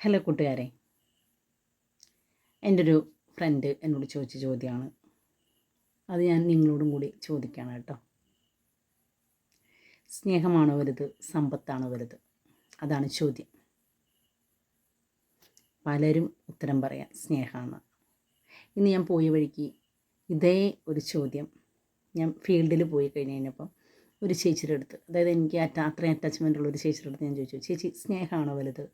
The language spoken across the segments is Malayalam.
ഹലോ കൂട്ടുകാരെ. എന്റെ ഒരു ഫ്രണ്ട് എന്നോട് ചോദിച്ച ചോദ്യമാണ് അത് ഞാൻ നിങ്ങളോടും കൂടി ചോദിക്കുകയാണ് കേട്ടോ. സ്നേഹമാണോ വലുത്? സമ്പത്താണോ വലുത്? അതാണ് ചോദ്യം. പലരും ഉത്തരം പറയാം സ്നേഹമാണ്. ഇന്ന് ഞാൻ പോയ വഴിക്ക് ഇതേ ഒരു ചോദ്യം ഞാൻ ഫീൽഡിൽ പോയി കഴിഞ്ഞ് കഴിഞ്ഞപ്പം ഒരു ചേച്ചിയുടെ അടുത്ത്. അതായത് എനിക്ക് അറ്റ അത്രയും അറ്റാച്ച്മെന്റ് ഉള്ള ഒരു ചേച്ചിയുടെ അടുത്ത് ഞാൻ ചോദിച്ചു ചേച്ചി സ്നേഹമാണോ വലുത്?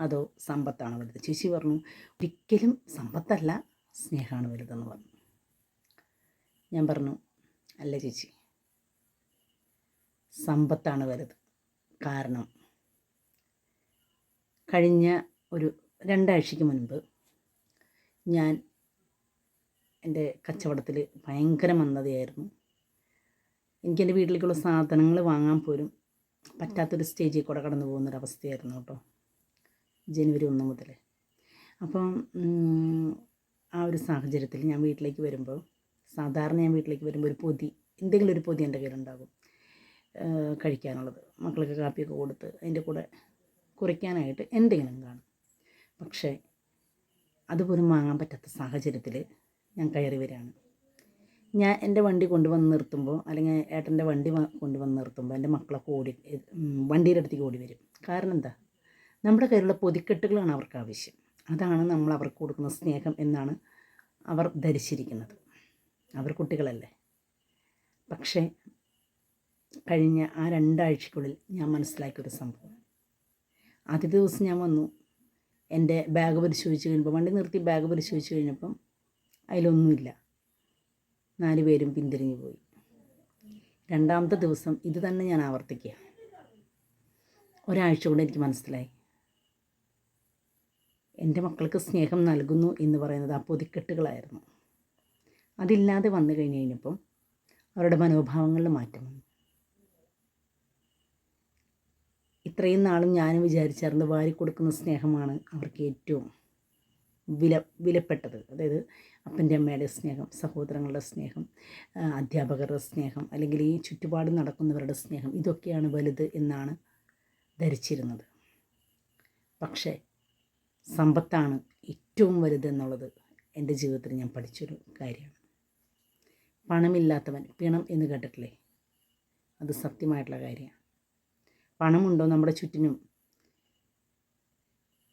അതോ സമ്പത്താണോ വലുത്? ചേച്ചി പറഞ്ഞു ഒരിക്കലും സമ്പത്തല്ല സ്നേഹമാണ് വലുതെന്ന് പറഞ്ഞു. ഞാൻ പറഞ്ഞു അല്ല ചേച്ചി സമ്പത്താണ് വലുത്. കാരണം കഴിഞ്ഞ ഒരു രണ്ടാഴ്ചയ്ക്ക് മുൻപ് ഞാൻ എന്റെ കച്ചവടത്തിൽ ഭയങ്കര മന്ദതയായിരുന്നു. എനിക്ക് എന്റെ വീട്ടിലേക്കുള്ള സാധനങ്ങൾ വാങ്ങാൻ പോലും പറ്റാത്തൊരു സ്റ്റേജിൽ കൂടെ കടന്നു പോകുന്നൊരവസ്ഥയായിരുന്നു കേട്ടോ. ജനുവരി ഒന്ന് മുതൽ. അപ്പം ആ ഒരു സാഹചര്യത്തിൽ ഞാൻ വീട്ടിലേക്ക് വരുമ്പോൾ സാധാരണ ഞാൻ വീട്ടിലേക്ക് വരുമ്പോൾ ഒരു പൊതി എന്തെങ്കിലും ഒരു പൊതി എന്റെ കയ്യിലുണ്ടാകും കഴിക്കാനുള്ളത്. മക്കൾക്ക് കാപ്പിയൊക്കെ കൊടുത്ത് അതിന്റെ കൂടെ കുറയ്ക്കാനായിട്ട് എന്തെങ്കിലും കാണും. പക്ഷേ അതുപോലും വാങ്ങാൻ പറ്റാത്ത സാഹചര്യത്തിൽ ഞാൻ കയറി വരികയാണ്. ഞാൻ എന്റെ വണ്ടി കൊണ്ടുവന്ന് നിർത്തുമ്പോൾ അല്ലെങ്കിൽ ഏട്ടന്റെ വണ്ടി കൊണ്ടുവന്ന് നിർത്തുമ്പോൾ എന്റെ മക്കളൊക്കെ ഓടി വണ്ടിയുടെ അടുത്തേക്ക് ഓടി വരും. കാരണം എന്താ? നമ്മുടെ കയ്യിലുള്ള പൊതിക്കെട്ടുകളാണ് അവർക്ക് ആവശ്യം. അതാണ് നമ്മൾ അവർക്ക് കൊടുക്കുന്ന സ്നേഹം എന്നാണ് അവർ ധരിച്ചിരിക്കുന്നത്. അവർ കുട്ടികളല്ലേ? പക്ഷേ കഴിഞ്ഞ ആ രണ്ടാഴ്ചക്കുള്ളിൽ ഞാൻ മനസ്സിലാക്കിയൊരു സംഭവം. ആദ്യ ദിവസം ഞാൻ വന്നു. എന്റെ ബാഗ് പരിശോധിച്ച് കഴിഞ്ഞപ്പോൾ വണ്ടി നിർത്തി ബാഗ് പരിശോധിച്ച് കഴിഞ്ഞപ്പം അതിലൊന്നുമില്ല. നാല് പേരും പിന്തിരിഞ്ഞു പോയി. രണ്ടാമത്തെ ദിവസം ഇത് തന്നെ ഞാൻ ആവർത്തിക്കുക. ഒരാഴ്ച കൊണ്ട് എനിക്ക് മനസ്സിലായി. എന്റെ മക്കൾക്ക് സ്നേഹം നൽകുന്നു എന്ന് പറയുന്നത് ആ പൊതിക്കെട്ടുകളായിരുന്നു. അതില്ലാതെ വന്നു കഴിഞ്ഞ് കഴിഞ്ഞപ്പം അവരുടെ മനോഭാവങ്ങളിൽ മാറ്റം വന്നു. ഇത്രയും നാളും ഞാനും വിചാരിച്ചായിരുന്നു വാരി കൊടുക്കുന്ന സ്നേഹമാണ് അവർക്ക് ഏറ്റവും വില വിലപ്പെട്ടത്. അതായത് അപ്പന്റെ അമ്മയുടെ സ്നേഹം സഹോദരങ്ങളുടെ സ്നേഹം അധ്യാപകരുടെ സ്നേഹം അല്ലെങ്കിൽ ഈ ചുറ്റുപാട് നടക്കുന്നവരുടെ സ്നേഹം ഇതൊക്കെയാണ് വലുത് എന്നാണ് ധരിച്ചിരുന്നത്. പക്ഷേ സമ്പത്താണ് ഏറ്റവും വലുതെന്നുള്ളത് എന്റെ ജീവിതത്തിൽ ഞാൻ പഠിച്ചൊരു കാര്യമാണ്. പണമില്ലാത്തവൻ പിണം എന്ന് കേട്ടിട്ടില്ലേ? അത് സത്യമായിട്ടുള്ള കാര്യമാണ്. പണമുണ്ടോ നമ്മുടെ ചുറ്റിനും?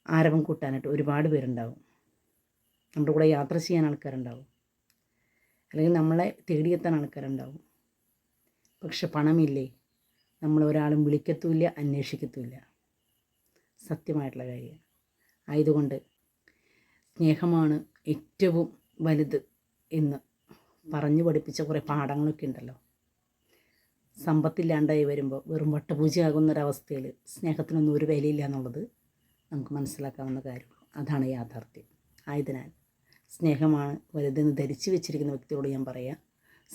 ആരവം കൂട്ടാനായിട്ട് ഒരുപാട് പേരുണ്ടാവും. നമ്മുടെ കൂടെ യാത്ര ചെയ്യാൻ ആൾക്കാരുണ്ടാവും. അല്ലെങ്കിൽ നമ്മളെ തേടിയെത്താൻ ആൾക്കാരുണ്ടാവും. പക്ഷെ പണമില്ലേ? നമ്മൾ ഒരാളും വിളിക്കത്തുമില്ല അന്വേഷിക്കത്തുമില്ല. സത്യമായിട്ടുള്ള കാര്യമാണ്. ആയതുകൊണ്ട് സ്നേഹമാണ് ഏറ്റവും വലുത് എന്ന് പറഞ്ഞു പഠിപ്പിച്ച കുറേ പാഠങ്ങളൊക്കെ ഉണ്ടല്ലോ. സമ്പത്തില്ലാണ്ടായി വരുമ്പോൾ വെറും വട്ടപൂജയാകുന്നൊരവസ്ഥയിൽ സ്നേഹത്തിനൊന്നും ഒരു വിലയില്ല എന്നുള്ളത് നമുക്ക് മനസ്സിലാക്കാവുന്ന കാര്യമാണ് അതാണ് യാഥാർത്ഥ്യം. ആയതിനാൽ സ്നേഹമാണ് വലുതെന്ന് ധരിച്ചു വെച്ചിരിക്കുന്ന വ്യക്തിയോട് ഞാൻ പറയാം.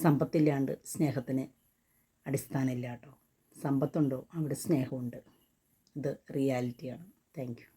സമ്പത്തില്ലാണ്ട് സ്നേഹത്തിന് അടിസ്ഥാനമില്ല കേട്ടോ. സമ്പത്തുണ്ടോ? അവിടെ സ്നേഹമുണ്ട്. ഇത് റിയാലിറ്റിയാണ്. താങ്ക്